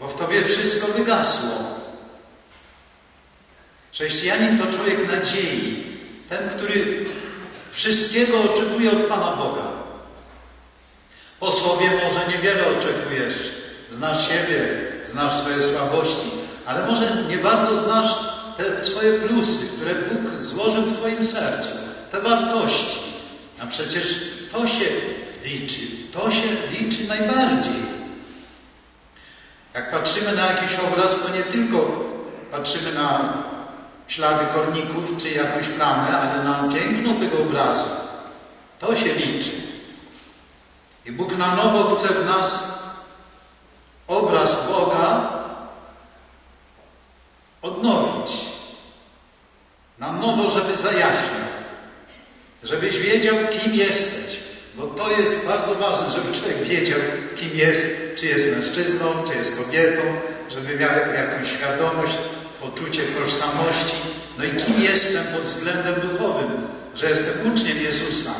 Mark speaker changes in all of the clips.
Speaker 1: bo w tobie wszystko wygasło. Chrześcijanin to człowiek nadziei, ten, który wszystkiego oczekuje od Pana Boga. Po sobie może niewiele oczekujesz, znasz siebie, znasz swoje słabości, ale może nie bardzo znasz te swoje plusy, które Bóg złożył w Twoim sercu, te wartości. A przecież to się liczy, to się liczy najbardziej. Jak patrzymy na jakiś obraz, to nie tylko patrzymy na ślady korników czy jakąś plamę, ale na piękno tego obrazu. To się liczy. I Bóg na nowo chce w nas obraz Boga odnowić. Na nowo, żeby zajaśniał. Żebyś wiedział, kim jesteś. Bo to jest bardzo ważne, żeby człowiek wiedział, kim jest, czy jest mężczyzną, czy jest kobietą, żeby miał jakąś świadomość, poczucie tożsamości. No i kim jestem pod względem duchowym, że jestem uczniem Jezusa,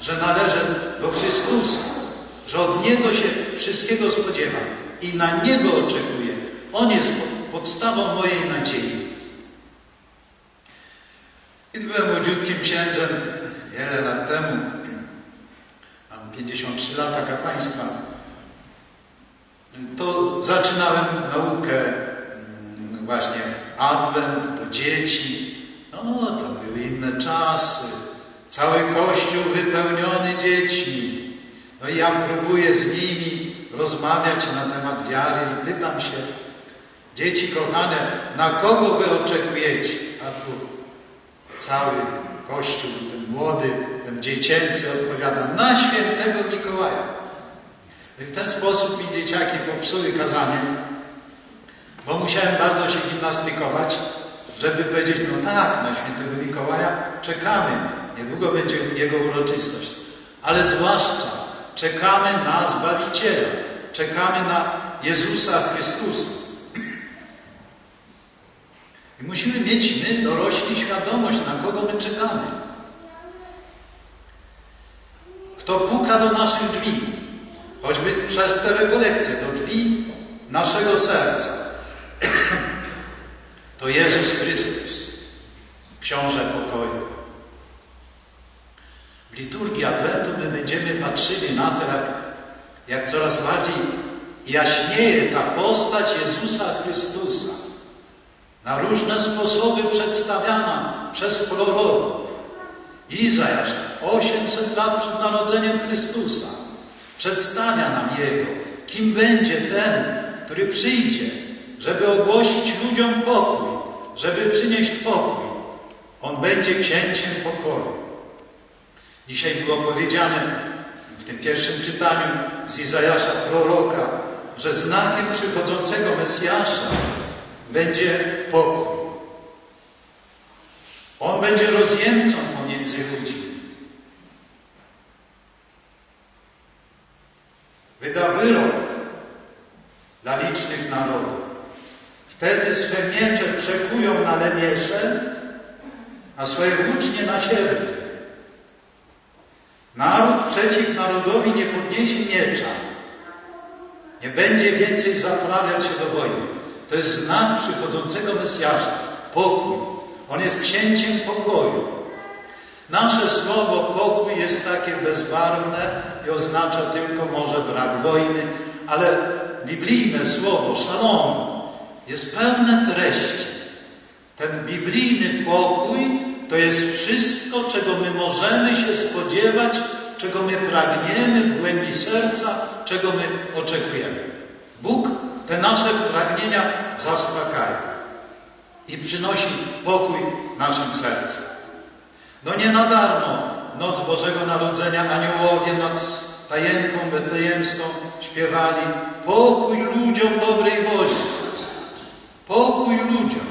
Speaker 1: że należę do Chrystusa, że od Niego się wszystkiego spodziewam i na Niego oczekuję. On jest podstawą mojej nadziei. Kiedy byłem młodziutkim księdzem wiele lat temu, mam 53 lata kapłaństwa, to zaczynałem naukę mm, właśnie Adwent do dzieci. No, to były inne czasy. Cały kościół wypełniony dziećmi. No i ja próbuję z nimi rozmawiać na temat wiary i pytam się, dzieci kochane, na kogo wy oczekujecie? A tu cały kościół, ten młody, ten dziecięcy odpowiada, na świętego Mikołaja. I w ten sposób mi dzieciaki popsuły kazanie, bo musiałem bardzo się gimnastykować, żeby powiedzieć, no tak, na świętego Mikołaja czekamy, niedługo będzie jego uroczystość, ale zwłaszcza czekamy na Zbawiciela, czekamy na Jezusa Chrystusa. I musimy mieć my, dorośli, świadomość, na kogo my czekamy. Kto puka do naszych drzwi, choćby przez te rekolekcje, do drzwi naszego serca, to Jezus Chrystus, Książę pokoju. W liturgii Adwentu my będziemy patrzyli na to, jak, jak coraz bardziej jaśnieje ta postać Jezusa Chrystusa. Na różne sposoby przedstawiana przez proroków. Izajasz 800 lat przed narodzeniem Chrystusa przedstawia nam Jego, kim będzie ten, który przyjdzie, żeby ogłosić ludziom pokój, żeby przynieść pokój. On będzie księciem pokoju. Dzisiaj było powiedziane w tym pierwszym czytaniu z Izajasza proroka, że znakiem przychodzącego Mesjasza będzie pokój. On będzie rozjemcą pomiędzy ludźmi. Wyda wyrok dla licznych narodów. Wtedy swe miecze przekują na lemiesze, a swoje włócznie na sierpy. Naród przeciw narodowi nie podniesie miecza. Nie będzie więcej zaprawiać się do wojny. To jest znak przychodzącego Mesjasza. Pokój. On jest księciem pokoju. Nasze słowo pokój jest takie bezbarwne i oznacza tylko może brak wojny, ale biblijne słowo szalom jest pełne treści. Ten biblijny pokój to jest wszystko, czego my możemy się spodziewać, czego my pragniemy w głębi serca, czego my oczekujemy. Bóg te nasze pragnienia zaspokaja i przynosi pokój naszym sercom. No nie na darmo noc Bożego Narodzenia aniołowie nad stajenką betlejemską śpiewali pokój ludziom dobrej woli. Pokój ludziom.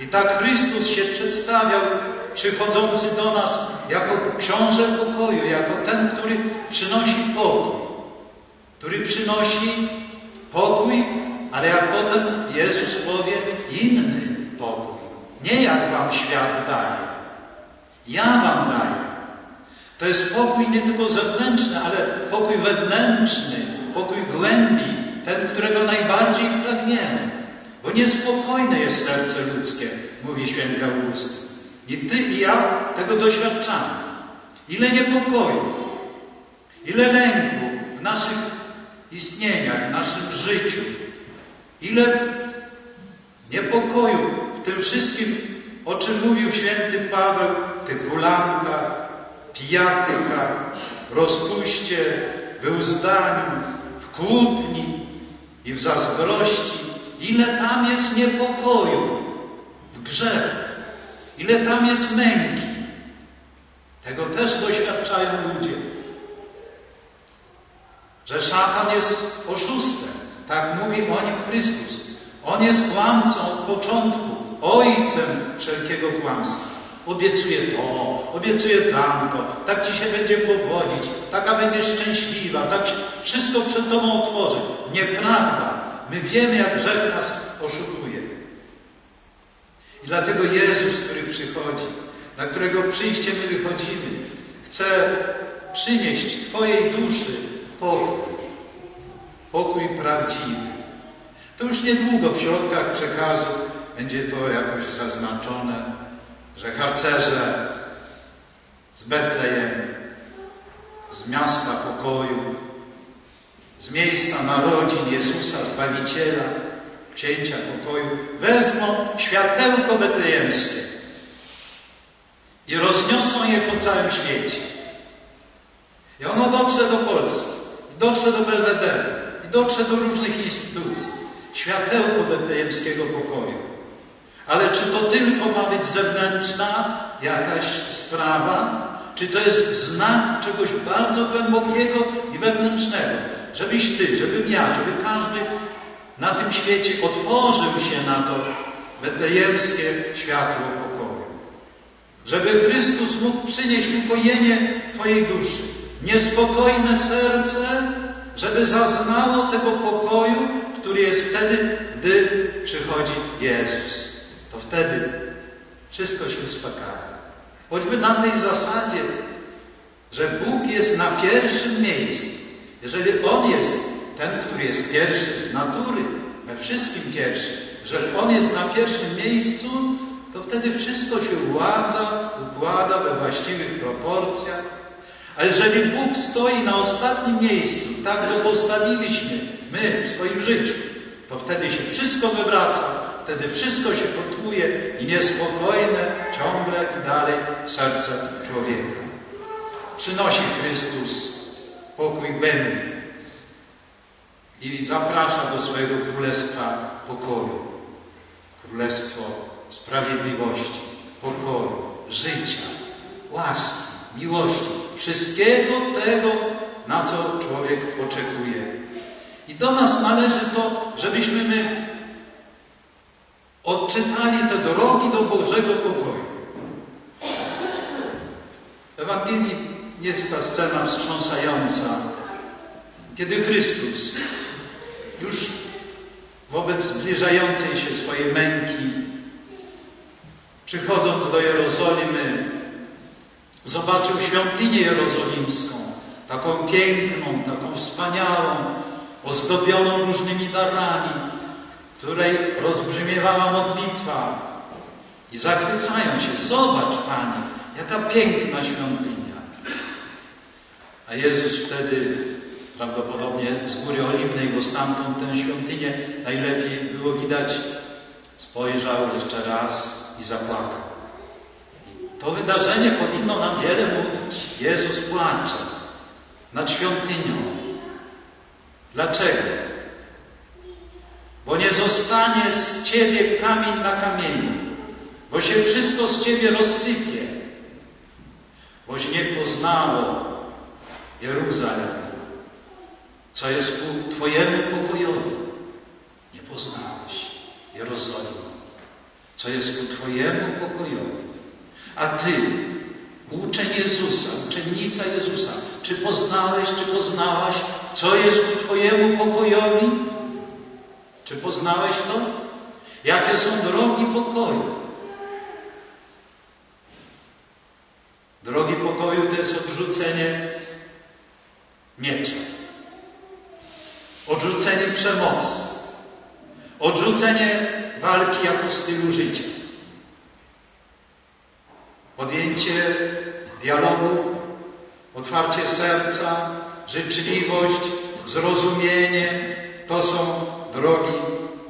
Speaker 1: I tak Chrystus się przedstawiał, przychodzący do nas jako książę pokoju, jako ten, który przynosi pokój, który przynosi pokój, ale jak potem Jezus powie, inny pokój. Nie jak wam świat daje. Ja wam daję. To jest pokój nie tylko zewnętrzny, ale pokój wewnętrzny, pokój głębi, ten, którego najbardziej pragniemy. Bo niespokojne jest serce ludzkie, mówi święty Augustyn. I ty i ja tego doświadczamy. Ile niepokoju, ile lęku w naszych istnieniach, w naszym życiu, ile niepokoju tym wszystkim, o czym mówił święty Paweł, tych hulankach, pijatykach, rozpuście, wyuzdaniu, w kłótni i w zazdrości. Ile tam jest niepokoju w grzechu, ile tam jest męki. Tego też doświadczają ludzie. Że szatan jest oszustem. Tak mówi o nim Chrystus. On jest kłamcą od początku, ojcem wszelkiego kłamstwa. Obiecuje to, obiecuje tamto, tak ci się będzie powodzić, taka będziesz szczęśliwa, tak wszystko przed tobą otworzy. Nieprawda. My wiemy, jak grzech nas oszukuje. I dlatego Jezus, który przychodzi, na którego przyjście my wychodzimy, chce przynieść Twojej duszy pokój. Pokój prawdziwy. To już niedługo w środkach przekazu będzie to jakoś zaznaczone, że harcerze z Betlejem, z miasta pokoju, z miejsca narodzin Jezusa Zbawiciela, księcia pokoju, wezmą światełko betlejemskie i rozniosą je po całym świecie. I ono dotrze do Polski, dotrze do Belwederu, i dotrze do różnych instytucji. Światełko betlejemskiego pokoju. Ale czy to tylko ma być zewnętrzna jakaś sprawa, czy to jest znak czegoś bardzo głębokiego i wewnętrznego? Żebyś ty, żebym ja, żeby każdy na tym świecie otworzył się na to betlejemskie światło pokoju. Żeby Chrystus mógł przynieść ukojenie Twojej duszy. Niespokojne serce, żeby zaznało tego pokoju, który jest wtedy, gdy przychodzi Jezus. To wtedy wszystko się uspokaja. Choćby na tej zasadzie, że Bóg jest na pierwszym miejscu. Jeżeli On jest ten, który jest pierwszy z natury, we wszystkim pierwszy, jeżeli On jest na pierwszym miejscu, to wtedy wszystko się uładza, układa we właściwych proporcjach. A jeżeli Bóg stoi na ostatnim miejscu, tak go postawiliśmy my w swoim życiu, to wtedy się wszystko wywraca, wtedy wszystko się kotłuje i niespokojne ciągle i dalej serce człowieka. Przynosi Chrystus pokój głębi i zaprasza do swojego królestwa pokoju. Królestwo sprawiedliwości, pokoju, życia, łaski, miłości, wszystkiego tego, na co człowiek oczekuje. I do nas należy to, żebyśmy my odczytali te drogi do Bożego pokoju. W Ewangelii jest ta scena wstrząsająca, kiedy Chrystus już wobec zbliżającej się swojej męki, przychodząc do Jerozolimy, zobaczył świątynię jerozolimską, taką piękną, taką wspaniałą, ozdobioną różnymi darami, której rozbrzmiewała modlitwa. I zachwycają się, zobacz Pani, jaka piękna świątynia. A Jezus wtedy prawdopodobnie z Góry Oliwnej, bo stamtąd tę świątynię najlepiej było widać, spojrzał jeszcze raz i zapłakał. I to wydarzenie powinno nam wiele mówić. Jezus płacze nad świątynią. Dlaczego? Bo nie zostanie z Ciebie kamień na kamieniu, bo się wszystko z Ciebie rozsypie, boś nie poznało Jeruzalem, co jest ku Twojemu pokojowi. Nie poznałeś Jerozolimy, co jest ku Twojemu pokojowi. A Ty, uczeń Jezusa, uczennica Jezusa, czy poznałeś, czy poznałaś, co jest ku Twojemu pokojowi? Czy poznałeś to? Jakie są drogi pokoju? Drogi pokoju to jest odrzucenie miecza, odrzucenie przemocy, odrzucenie walki jako stylu życia, podjęcie dialogu, otwarcie serca, życzliwość, zrozumienie to są drogi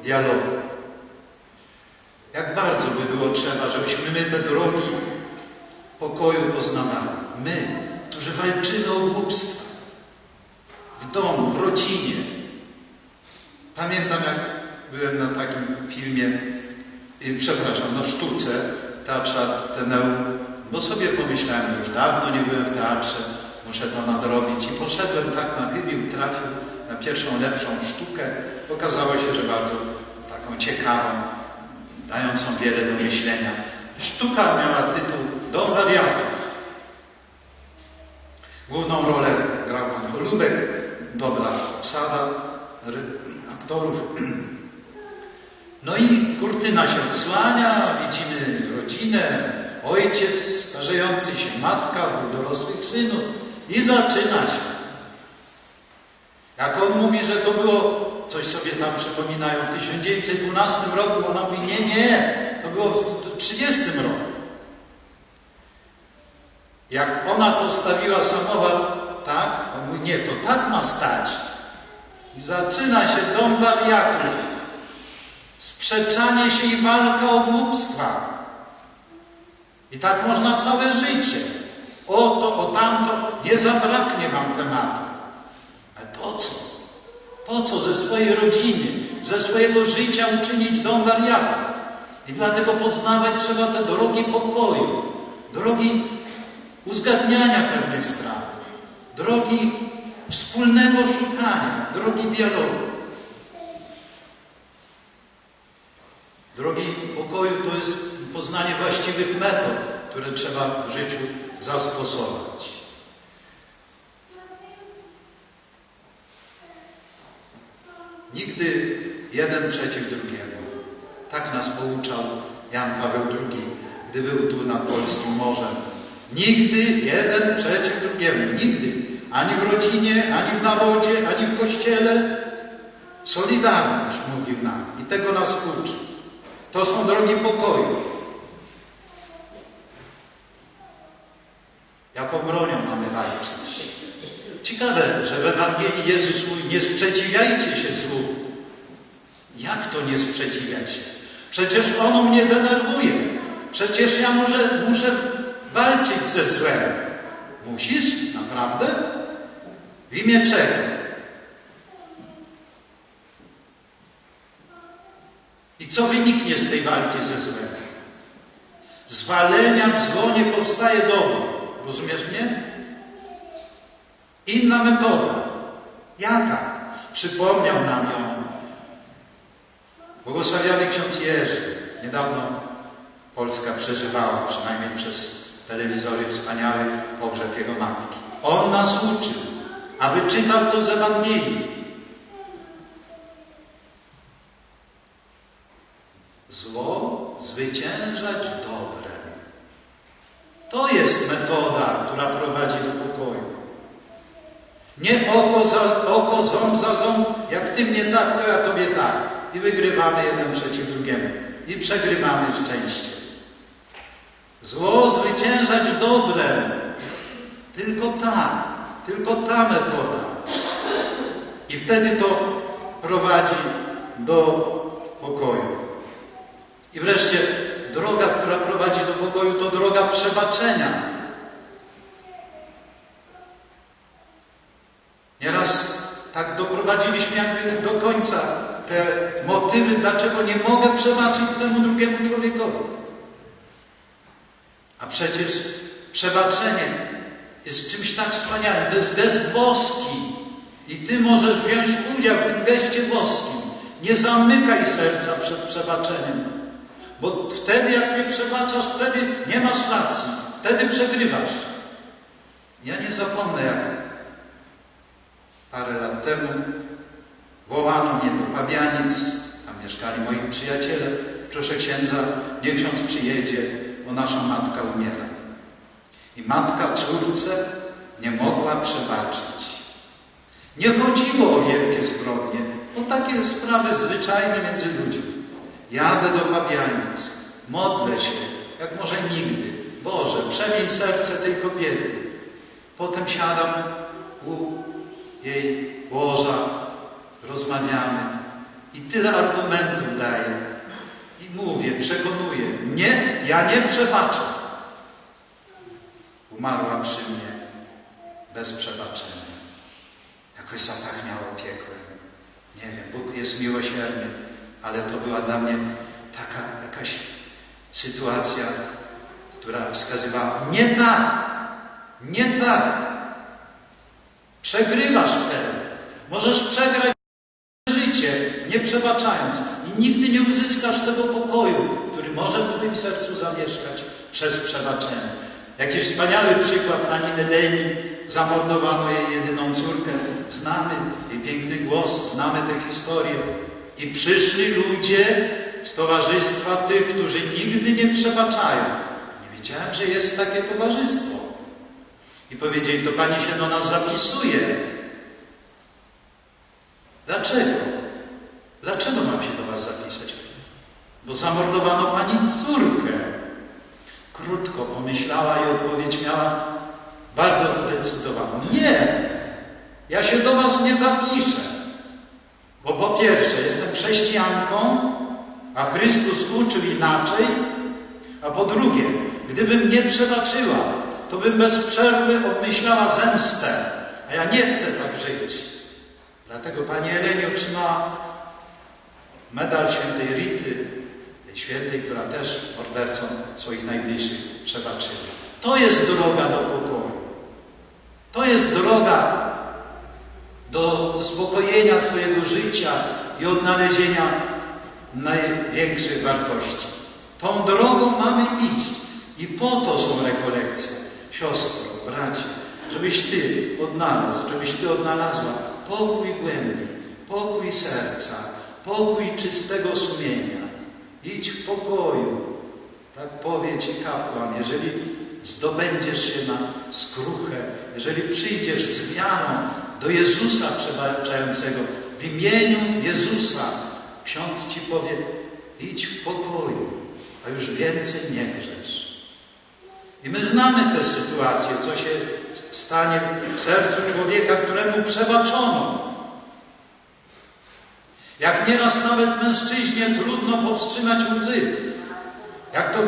Speaker 1: dialogu. Jak bardzo by było trzeba, żebyśmy my te drogi pokoju poznawali. My, którzy walczymy o głupstwa w domu, w rodzinie. Pamiętam, jak byłem na takim filmie, przepraszam, na sztuce Teatrza Teneum, bo sobie pomyślałem, już dawno nie byłem w teatrze, muszę to nadrobić i poszedłem tak na chybił, trafił pierwszą, lepszą sztukę. Okazało się, że bardzo taką ciekawą, dającą wiele do myślenia. Sztuka miała tytuł Dom Wariatów. Główną rolę grał pan Cholubek, dobra obsada aktorów. No i kurtyna się odsłania, widzimy rodzinę, ojciec starzejący się, matka, dorosłych synów i zaczyna się. Jak on mówi, że to było, coś sobie tam przypominają, w 1912 roku, ona mówi, nie, nie, to było w 30 roku. Jak ona postawiła samochód, tak, on mówi, nie, to tak ma stać. I zaczyna się dom wariatów. Sprzeczanie się i walka o głupstwa. I tak można całe życie. O to, o tamto, nie zabraknie wam tematu. Po co? Po co ze swojej rodziny, ze swojego życia uczynić dom wariatów? I dlatego poznawać trzeba te drogi pokoju, drogi uzgadniania pewnych spraw, drogi wspólnego szukania, drogi dialogu. Drogi pokoju to jest poznanie właściwych metod, które trzeba w życiu zastosować. Nigdy jeden przeciw drugiemu. Tak nas pouczał Jan Paweł II, gdy był tu nad Polskim Morzem. Nigdy jeden przeciw drugiemu. Nigdy. Ani w rodzinie, ani w narodzie, ani w kościele. Solidarność mówił nam i tego nas uczy. To są drogi pokoju. Jaką bronią mamy walczyć? Ciekawe, że w Ewangelii Jezus mówi, nie sprzeciwiajcie się złu. Jak to nie sprzeciwiać się? Przecież ono mnie denerwuje. Przecież ja muszę, muszę walczyć ze złem. Musisz? Naprawdę? W imię czego? I co wyniknie z tej walki ze złem? Zwalenia w zło nie powstaje dobro. Rozumiesz mnie? Inna metoda. Jaka? Przypomniał nam ją błogosławiony ksiądz Jerzy. Niedawno Polska przeżywała, przynajmniej przez telewizory, wspaniały pogrzeb jego matki. On nas uczył, a wyczytał to z Ewangelii. Zło zwyciężać dobrem. To jest metoda, która prowadzi do pokoju. Nie oko za oko, ząb za ząb, jak ty mnie tak, to ja tobie tak. I wygrywamy jeden przeciw drugiemu. I przegrywamy szczęście. Zło zwyciężać dobrem. Tylko tak, tylko ta metoda. I wtedy to prowadzi do pokoju. I wreszcie droga, która prowadzi do pokoju, to droga przebaczenia. Nieraz tak doprowadziliśmy jakby do końca te motywy, dlaczego nie mogę przebaczyć temu drugiemu człowiekowi. A przecież przebaczenie jest czymś tak wspaniałym. To jest gest boski. I Ty możesz wziąć udział w tym geście boskim. Nie zamykaj serca przed przebaczeniem. Bo wtedy, jak nie przebaczasz, wtedy nie masz racji. Wtedy przegrywasz. Ja nie zapomnę, jak parę lat temu wołano mnie do Pawianic, tam mieszkali moi przyjaciele. Proszę księdza, niech ksiądz przyjedzie, bo nasza matka umiera. I matka córce nie mogła przebaczyć. Nie chodziło o wielkie zbrodnie, o takie sprawy zwyczajne między ludźmi. Jadę do Pabianic, modlę się, jak może nigdy. Boże, przemień serce tej kobiety. Potem siadam u jej łoża, rozmawiamy i tyle argumentów daję. I mówię, przekonuję, nie, ja nie przebaczę. Umarła przy mnie bez przebaczenia. Jakoś zapachniało piekłem. Nie wiem, Bóg jest miłosierny, ale to była dla mnie taka jakaś sytuacja, która wskazywała, nie tak, nie tak. Przegrywasz wtedy. Możesz przegrać życie, nie przebaczając. I nigdy nie uzyskasz tego pokoju, który może w Twoim sercu zamieszkać przez przebaczenie. Jaki wspaniały przykład Anny Leni, zamordowano jej jedyną córkę. Znamy jej piękny głos, znamy tę historię. I przyszli ludzie z towarzystwa tych, którzy nigdy nie przebaczają. Nie wiedziałem, że jest takie towarzystwo. I powiedzieli, to Pani się do nas zapisuje. Dlaczego? Dlaczego mam się do Was zapisać? Bo zamordowano Pani córkę. Krótko pomyślała i odpowiedź miała bardzo zdecydowaną. Nie! Ja się do Was nie zapiszę. Bo po pierwsze, jestem chrześcijanką, a Chrystus uczył inaczej. A po drugie, gdybym nie przebaczyła, to bym bez przerwy obmyślała zemstę. A ja nie chcę tak żyć. Dlatego Pani Eleni otrzymała medal świętej Rity, tej świętej, która też mordercom swoich najbliższych przebaczyła. To jest droga do pokoju. To jest droga do uspokojenia swojego życia i odnalezienia największych wartości. Tą drogą mamy iść. I po to są rekolekcje. Siostro, bracie, żebyś Ty odnalazł, żebyś Ty odnalazła pokój głębi, pokój serca, pokój czystego sumienia. Idź w pokoju. Tak powie Ci kapłan, jeżeli zdobędziesz się na skruchę, jeżeli przyjdziesz z wiarą do Jezusa przebaczającego, w imieniu Jezusa, ksiądz Ci powie, idź w pokoju, a już więcej nie grzesz. I my znamy tę sytuację, co się stanie w sercu człowieka, któremu przebaczono. Jak nieraz nawet mężczyźnie trudno powstrzymać łzy. Jak to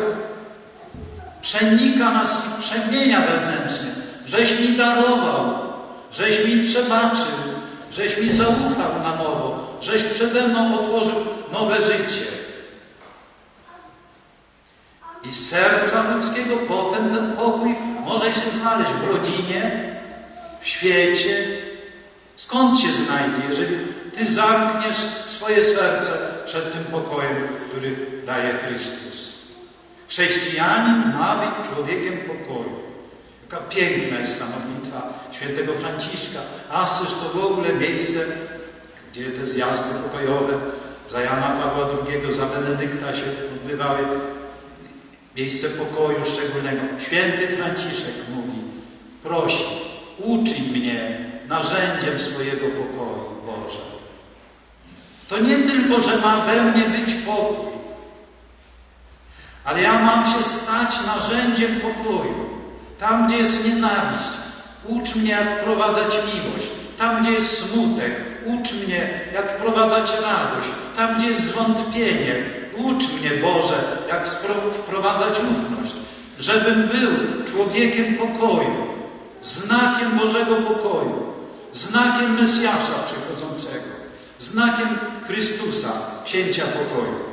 Speaker 1: przenika nas i przemienia wewnętrznie. Żeś mi darował, żeś mi przebaczył, żeś mi zaufał na nowo, żeś przede mną otworzył nowe życie. I serca ludzkiego potem ten pokój może się znaleźć w rodzinie, w świecie. Skąd się znajdzie, jeżeli Ty zamkniesz swoje serce przed tym pokojem, który daje Chrystus? Chrześcijanin ma być człowiekiem pokoju. Jaka piękna jest ta modlitwa świętego Franciszka. Asyż to w ogóle miejsce, gdzie te zjazdy pokojowe za Jana Pawła II, za Benedykta się odbywały. Miejsce pokoju szczególnego. Święty Franciszek mówi, prosi, uczyń mnie narzędziem swojego pokoju, Boże. To nie tylko, że ma we mnie być pokój, ale ja mam się stać narzędziem pokoju. Tam, gdzie jest nienawiść, ucz mnie, jak wprowadzać miłość. Tam, gdzie jest smutek, ucz mnie, jak wprowadzać radość. Tam, gdzie jest zwątpienie, ucz mnie, Boże, jak wprowadzać ufność. Żebym był człowiekiem pokoju, znakiem Bożego pokoju, znakiem Mesjasza przychodzącego, znakiem Chrystusa, cięcia pokoju.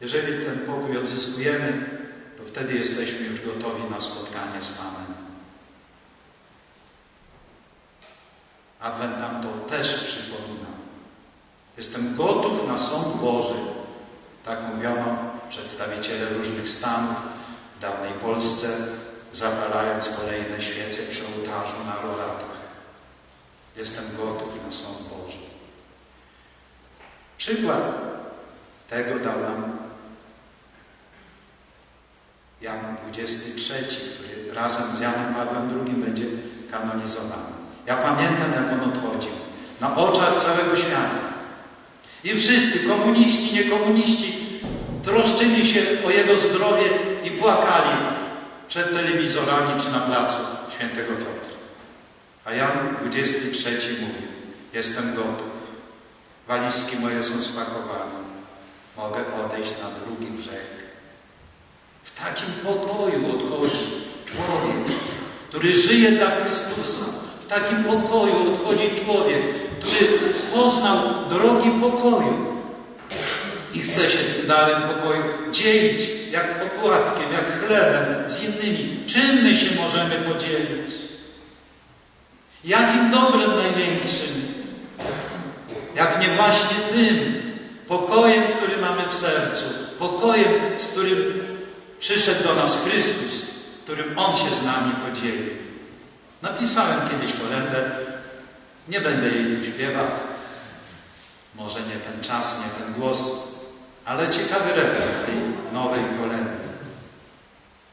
Speaker 1: Jeżeli ten pokój odzyskujemy, to wtedy jesteśmy już gotowi na spotkanie z Panem. Adwent nam to też przypomina. Jestem gotów na sąd Boży. Tak mówiono przedstawiciele różnych stanów w dawnej Polsce, zapalając kolejne świece przy ołtarzu na roratach. Jestem gotów na sąd Boży. Przykład tego dał nam Jan 23, który razem z Janem Pawłem II będzie kanonizowany. Ja pamiętam, jak on odchodził na oczach całego świata. I wszyscy, komuniści, niekomuniści, troszczyli się o jego zdrowie i płakali przed telewizorami czy na placu świętego Piotra. A Jan 23 mówi, jestem gotów, walizki moje są spakowane, mogę odejść na drugi brzeg. W takim pokoju odchodzi człowiek, który żyje dla Chrystusa. W takim pokoju odchodzi człowiek, który poznał drogi pokoju i chce się tym darem pokoju dzielić jak opłatkiem, jak chlebem z innymi. Czym my się możemy podzielić? Jakim dobrem największym? Jak nie właśnie tym pokojem, który mamy w sercu, pokojem, z którym przyszedł do nas Chrystus, którym On się z nami podzielił. Napisałem kiedyś kolendę, nie będę jej tu śpiewał, może nie ten czas, nie ten głos, ale ciekawy refren tej nowej kolendy.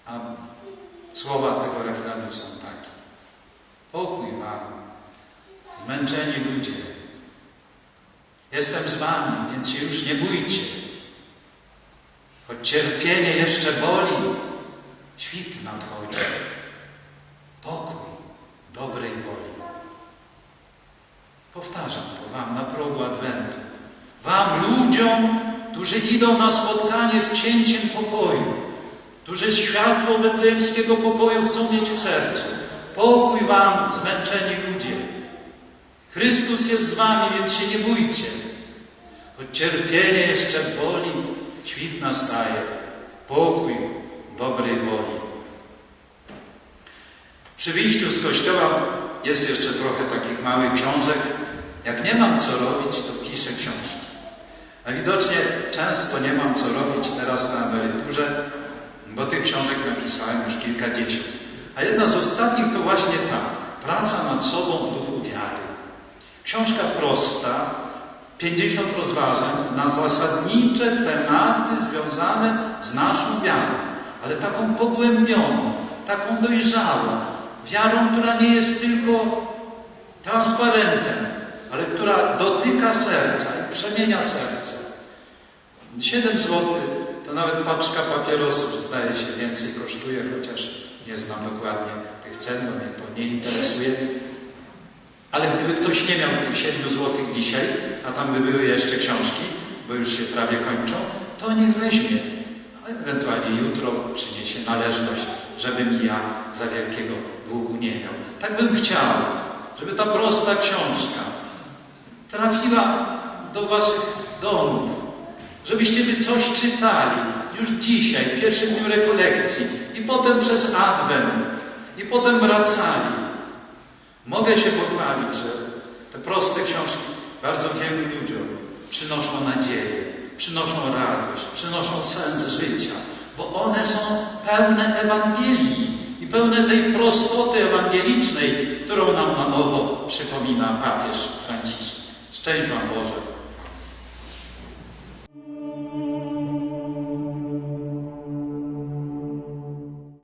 Speaker 1: A słowa tego refrenu są takie. Pokój Wam, zmęczeni ludzie. Jestem z Wami, więc się już nie bójcie. Choć cierpienie jeszcze boli, świt nadchodzi. Pokój dobrej woli. Powtarzam to Wam na progu Adwentu. Wam, ludziom, którzy idą na spotkanie z księciem pokoju, którzy światło betlejemskiego pokoju chcą mieć w sercu. Pokój Wam, zmęczeni ludzie. Chrystus jest z Wami, więc się nie bójcie. Choć cierpienie jeszcze boli, świt nastaje. Pokój dobrej woli. Przy wyjściu z kościoła jest jeszcze trochę takich małych książek. Jak nie mam co robić, to piszę książki. A widocznie często nie mam co robić teraz na emeryturze, bo tych książek napisałem już kilkadziesiąt. A jedna z ostatnich to właśnie ta, praca nad sobą w duchu wiary. Książka prosta, 50 rozważań na zasadnicze tematy związane z naszą wiarą, ale taką pogłębioną, taką dojrzałą, wiarą, która nie jest tylko transparentem, ale która dotyka serca i przemienia serce. 7 zł to nawet paczka papierosów zdaje się więcej kosztuje, chociaż nie znam dokładnie tych cen, bo mnie to nie interesuje. Ale gdyby ktoś nie miał tych 7 zł dzisiaj, a tam by były jeszcze książki, bo już się prawie kończą, to niech weźmie. Ewentualnie jutro przyniesie należność, żebym ja za wielkiego długu nie miał. Tak bym chciał, żeby ta prosta książka trafiła do waszych domów, żebyście by coś czytali już dzisiaj, w pierwszym dniu rekolekcji i potem przez Adwent i potem wracali. Mogę się pochwalić, że te proste książki bardzo wielu ludziom przynoszą nadzieję, przynoszą radość, przynoszą sens życia, bo one są pełne Ewangelii i pełne tej prostoty ewangelicznej, którą nam na nowo przypomina papież Franciszek. Szczęść Wam Boże.